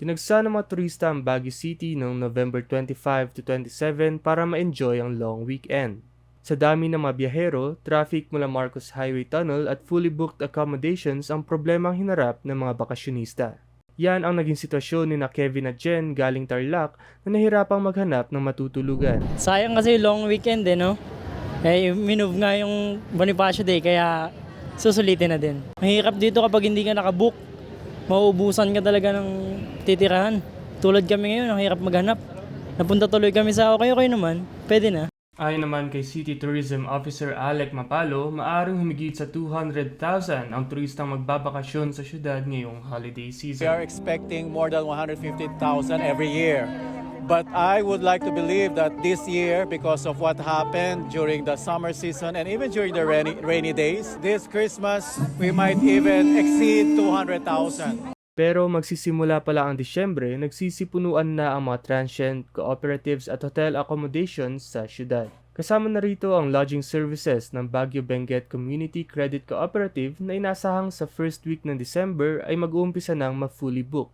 Tinagsa ng mga turista ang Baguio City noong November 25 to 27 para ma-enjoy ang long weekend. Sa dami ng mga biyahero, traffic mula Marcos Highway Tunnel at fully booked accommodations ang problemang hinarap ng mga bakasyonista. Yan ang naging sitwasyon ni na Kevin at Jen galing Tarlac na nahirapang maghanap ng matutulugan. Sayang kasi long weekend eh, no? Eh, minove nga yung Bonifacio Day, kaya susulitin na din. Mahirap dito kapag hindi ka nakabook. Mauubusan ka talaga ng titirahan. Tulad kami ngayon, ang hirap maghanap. Napunta tuloy kami sa okay-okay naman, pwede na. Ayon naman kay City Tourism Officer Alec Mapalo, maaring humigit sa 200,000 ang turistang magbabakasyon sa syudad ngayong holiday We season. are expecting more than 150,000 every year. But I would like to believe that this year, because of what happened during the summer season and even during the rainy, rainy days, this Christmas we might even exceed 200,000. Pero magsisimula pa lang ang Disyembre, nagsisipunuan na ang mga transient, cooperatives at hotel accommodations sa syudad. Kasama na rito ang lodging services ng Baguio Benguet Community Credit Cooperative na inasahang sa first week ng December ay mag-uumpisa ng ma-fully book.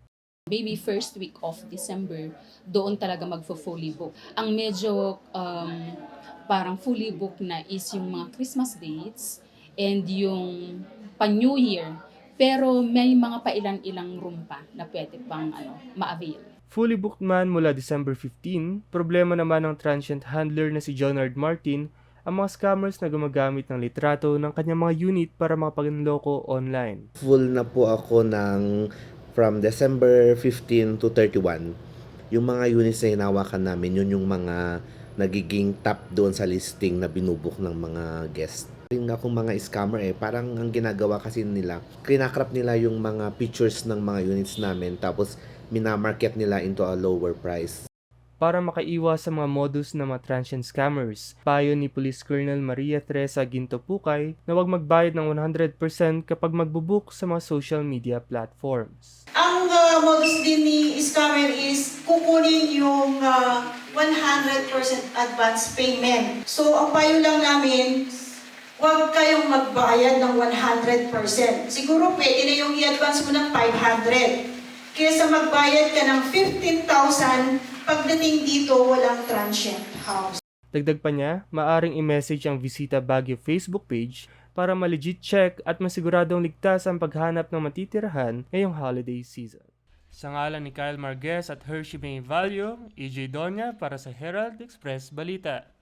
Maybe first week of December, doon talaga magfo-fully book. Ang medyo um, parang fully book na is yung mga Christmas dates and yung pa-New Year. Pero may mga pailan-ilang room pa na pwede pang ano, ma-avail. Fully booked man mula December 15, problema naman ng transient handler na si Jonard Martin ang mga scammers na gumagamit ng litrato ng kanyang mga unit para makapagloko online. full na po ako ng from December 15 to 31. Yung mga units na hinawakan namin, yun yung mga nagiging top doon sa listing na binubuk ng mga guest. Rin akong mga scammer eh, parang ang ginagawa kasi nila, kinakrap nila yung mga pictures ng mga units namin tapos minamarket nila into a lower price. Para makaiwas sa mga modus ng mga transient scammers, payo ni Police Colonel Maria Teresa Ginto Pukay na huwag magbayad ng 100% kapag magbubook sa mga social media platforms. Ang uh, modus din ni scammer is kukunin yung uh, 100% advance payment. So, ang payo lang namin, huwag kayong magbayad ng 100%. Siguro pwede na yung i-advance mo ng 500. Kesa magbayad ka ng 15,000, pagdating dito, walang transient house. Dagdag pa niya, maaring i-message ang Visita Baguio Facebook page para ma-legit check at masiguradong ligtas ang paghanap ng matitirahan ngayong holiday season. Sa ngalan ni Kyle Marquez at Hershey May Value, EJ Donya para sa Herald Express Balita.